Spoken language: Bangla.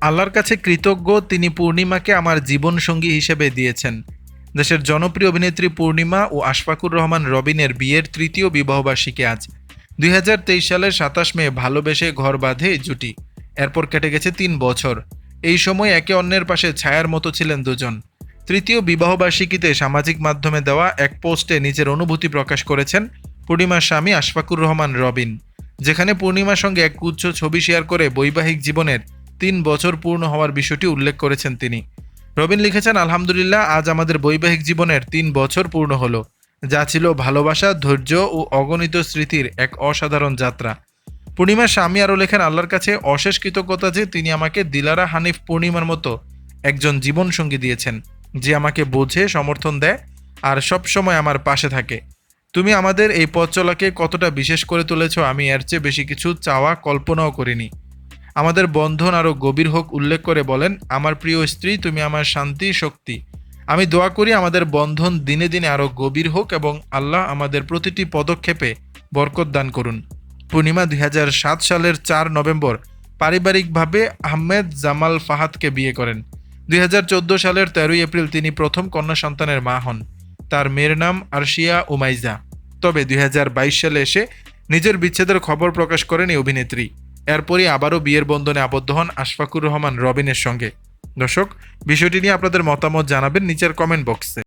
আল্লাহর কাছে কৃতজ্ঞ তিনি পূর্ণিমাকে আমার জীবনসঙ্গী হিসেবে দিয়েছেন। দেশের জনপ্রিয় অভিনেত্রী পূর্ণিমা ও আশফাকুর রহমান রবিনের বিয়ের তৃতীয় বিবাহবার্ষিকী আজ। দুই হাজার তেইশ সালের সাতাশ মে ভালোবেসে ঘর বাঁধে জুটি। এরপর কেটে গেছে তিন বছর। এই সময় একে অন্যের পাশে ছায়ার মতো ছিলেন দুজন। তৃতীয় বিবাহবার্ষিকীতে সামাজিক মাধ্যমে দেওয়া এক পোস্টে নিজের অনুভূতি প্রকাশ করেছেন পূর্ণিমার স্বামী আশফাকুর রহমান রবিন, যেখানে পূর্ণিমার সঙ্গে এক গুচ্ছ ছবি শেয়ার করে বৈবাহিক জীবনের তিন বছর পূর্ণ হওয়ার বিষয়টি উল্লেখ করেছেন তিনি। রবিন লিখেছেন, আলহামদুলিল্লাহ, আজ আমাদের বৈবাহিক জীবনের তিন বছর পূর্ণ হলো, যা ছিল ভালোবাসা, ধৈর্য ও অগণিত স্মৃতির এক অসাধারণ যাত্রা। পূর্ণিমার স্বামী আরও লেখেন, আল্লাহর কাছে অশেষ কৃতজ্ঞতা যে তিনি আমাকে দিলারা হানিফ পূর্ণিমার মতো একজন জীবনসঙ্গী দিয়েছেন, যে আমাকে বোঝে, সমর্থন দেয় আর সব সময় আমার পাশে থাকে। তুমি আমাদের এই পথ চলাকে কতটা বিশেষ করে তুলেছ, আমি এর চেয়ে বেশি কিছু চাওয়া, কল্পনাও করিনি। আমাদের বন্ধন আরও গভীর হোক উল্লেখ করে বলেন, আমার প্রিয় স্ত্রী, তুমি আমার শান্তি, শক্তি। আমি দোয়া করি আমাদের বন্ধন দিনে দিনে আরও গভীর হোক এবং আল্লাহ আমাদের প্রতিটি পদক্ষেপে বরকত দান করুন। পূর্ণিমা দুই হাজার সাত সালের চার নভেম্বর পারিবারিকভাবে আহমেদ জামাল ফাহাদকে বিয়ে করেন। দুই হাজার চোদ্দ সালের তেরোই এপ্রিল তিনি প্রথম কন্যা সন্তানের মা হন। তার মেয়ের নাম আরশিয়া উমাইজা। তবে দুই হাজার বাইশ সালে এসে নিজের বিচ্ছেদের খবর প্রকাশ করেন এই অভিনেত্রী। এরপরই আবারও বিয়ের বন্ধনে আবদ্ধ হন আশফাকুর রহমান রবিনের সঙ্গে। দর্শক, বিষয়টি নিয়ে আপনাদের মতামত জানাবেন নিচের কমেন্ট বক্সে